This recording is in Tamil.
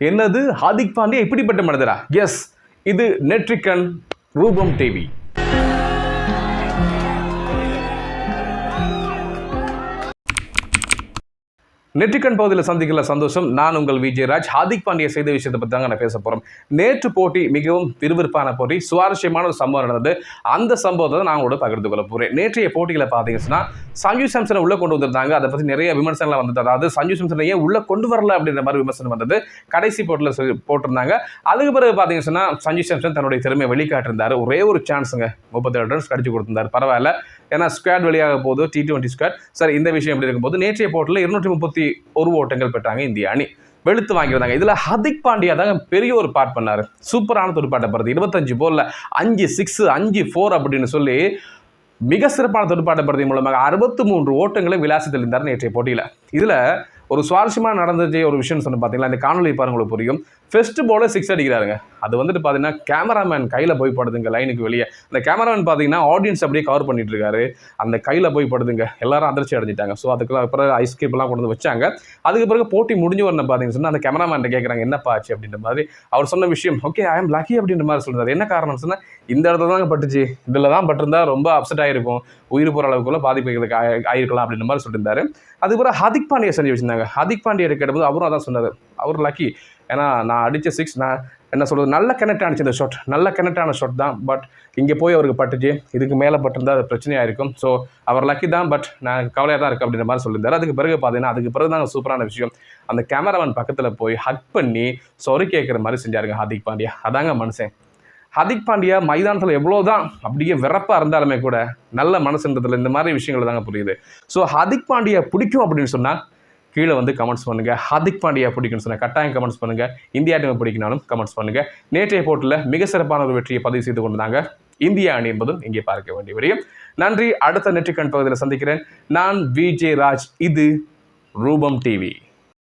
என்னது? ஹார்திக் பாண்டியா இப்படிப்பட்ட மனிதரா? எஸ் இது நெட்ரிகன் ரூபம் டிவி. நெற்றிக்கண் பகுதியில் சந்திக்கல சந்தோஷம். நான் உங்கள் விஜயராஜ் ஹார்திக் பாண்டிய செய்த விஷயத்தை பற்றி தாங்க நான் பேச போகிறோம் நேற்று போட்டி மிகவும் விறுவிறுப்பான போட்டி. சுவாரஸ்யமான ஒரு சம்பவம் நடந்தது. அந்த சம்பவத்தை நான் உங்களோட பகிர்ந்து கொள்ள போகிறேன் நேற்றைய போட்டியில் பார்த்தீங்கன்னா சஞ்சு சாம்சனை உள்ளே கொண்டு வந்திருந்தாங்க. அதை பற்றி நிறைய விமர்சனங்கள் வந்தது அதாவது சஞ்சு சாம்சனை ஏன் உள்ளே கொண்டு வரல அப்படின்ற மாதிரி விமர்சனம் வந்தது. கடைசி போட்டியில் போட்டிருந்தாங்க. அதுக்கு பிறகு பார்த்தீங்கன்னா சஞ்சு சாம்சன் தன்னுடைய திறமையை வெளிக்காட்டிருந்தார் ஒரே ஒரு சான்ஸுங்க முப்பத்தேழு ரன்ஸ் கடிச்சு கொடுத்திருந்தார். பரவாயில்ல. ஏன்னா ஸ்குவாட் வெளியாக போகுது டி டுவெண்ட்டி ஸ்குவாட் சார் இந்த விஷயம் எப்படி இருக்கும்போது நேற்றைய போட்டியில் இருநூற்றி முப்பத்தி ஒரு ஓட்டங்கள் பெற்றாங்க இந்திய அணி. வெளுத்து வாங்கியிருந்தாங்க இதில் ஹர்திக் பாண்டியா தாங்க பெரிய ஒரு பாட் பண்ணார். சூப்பரான துடுப்பாட்ட படுறது இருபத்தஞ்சு போலில் அஞ்சு சிக்ஸ் அஞ்சு ஃபோர் அப்படின்னு சொல்லி மிக சிறப்பான துடுப்பாட்ட படுத்தி மூலமாக அறுபத்து மூன்று ஓட்டங்களை விளாசி தெளிந்தார் நேற்றைய போட்டியில். இதில் ஒரு சுவாரஸ்யமாக நடந்துச்சு ஒரு விஷயம் சொன்ன பார்த்தீங்களா இந்த காணொலி பாருங்களுக்கு புரியும். ஃபர்ஸ்ட் போல சிக்ஸ் அடிக்கிறாருங்க. அது வந்துட்டு பார்த்தீங்கன்னா கேமராமேன் கையில் போய் படுதுங்க லைனுக்கு வெளியே. அந்த கேமராமேன் பார்த்தீங்கன்னா ஆடியன்ஸ் அப்படியே கவர் பண்ணிட்டு இருக்காரு அந்த கையில் போய் படுதுங்க. எல்லாரும் அதிர்ச்சி அடைஞ்சிட்டாங்க. ஸோ அதுக்கு அப்புறம் ஐஸ் எல்லாம் கொண்டு வந்து வச்சாங்க. அதுக்கு பிறகு போட்டி முடிஞ்சு வரணும் பார்த்தீங்கன்னு சொன்னால் அந்த கேமராமேன் கேட்குறாங்க என்னப்பா ஆச்சு? அப்படின்ற மாதிரி. அவர் சொன்ன விஷயம் ஓகே ஐ எம் லக்கி அப்படின்ற மாதிரி சொல்கிறார் என்ன காரணம் சொன்னால் இந்த இடத்துல தாங்க பட்டுச்சு. இதில் தான் பட்டிருந்தா ரொம்ப அப்செட் ஆகிருக்கும் உயிர் போகிற அளவுக்குள்ள பாதிப்பு ஆயி- ஆயிருக்கலாம் அப்படின்ற மாதிரி சொல்லியிருந்தாரு. அதுக்கப்புறம் ஹதிக் பாண்டியை செஞ்சு வச்சிருந்தாங்க. ஹதிக் பாண்டியை கேட்டபோது அவரும் அதான் சொன்னார். அவர் லக்கி ஏன்னா நான் அடித்த சிக்ஸ் நான் என்ன சொல்கிறது நல்ல கனெக்ட் ஆனிச்சு இந்த ஷாட் நல்ல கனெக்ட் ஆன ஷாட் தான் பட் இங்கே போய் அவருக்கு பட்டுச்சு. இதுக்கு மேலே பட்டிருந்தா அது பிரச்சனையாக இருக்கும். ஸோ அவர் லக்கி தான் பட் நான் கவலையாக தான் இருக்குது அப்படின்ற மாதிரி சொல்லியிருந்தார். அதுக்கு பிறகு பார்த்தீங்கன்னா அதுக்கு பிறகு தான் சூப்பரான விஷயம். அந்த கேமராமேன் பக்கத்தில் போய் ஹக் பண்ணி சொறி கேட்குற மாதிரி செஞ்சாருங்க ஹார்திக் பாண்டியா. அதாங்க மனுஷன். ஹார்திக் பாண்டியா மைதானத்தில் எவ்வளோ தான் அப்படியே விறப்பாக இருந்தாலுமே கூட நல்ல மனசுன்றதில் இந்த மாதிரி விஷயங்கள் தாங்க புரியுது. ஸோ ஹார்திக் பாண்டியா பிடிக்கும் அப்படின்னு சொன்னால் கீழே வந்து கமெண்ட்ஸ் பண்ணுங்க. ஹார்திக் பாண்டியா பிடிக்கும்னு சொன்னால் கட்டாயம் கமெண்ட்ஸ் பண்ணுங்க. இந்தியா டீமை பிடிக்கனாலும் கமெண்ட்ஸ் பண்ணுங்க. நேற்றைய போட்டியில் மிக சிறப்பான ஒரு வெற்றியை பதிவு செய்து கொண்டாங்க இந்தியா அணி என்பதும் இங்கே பார்க்க வேண்டிய விடயம். நன்றி. அடுத்த நெற்றிக்கண் பகுதியில் சந்திக்கிறேன். நான் விஜே ராஜ் இது ரூபம் டிவி.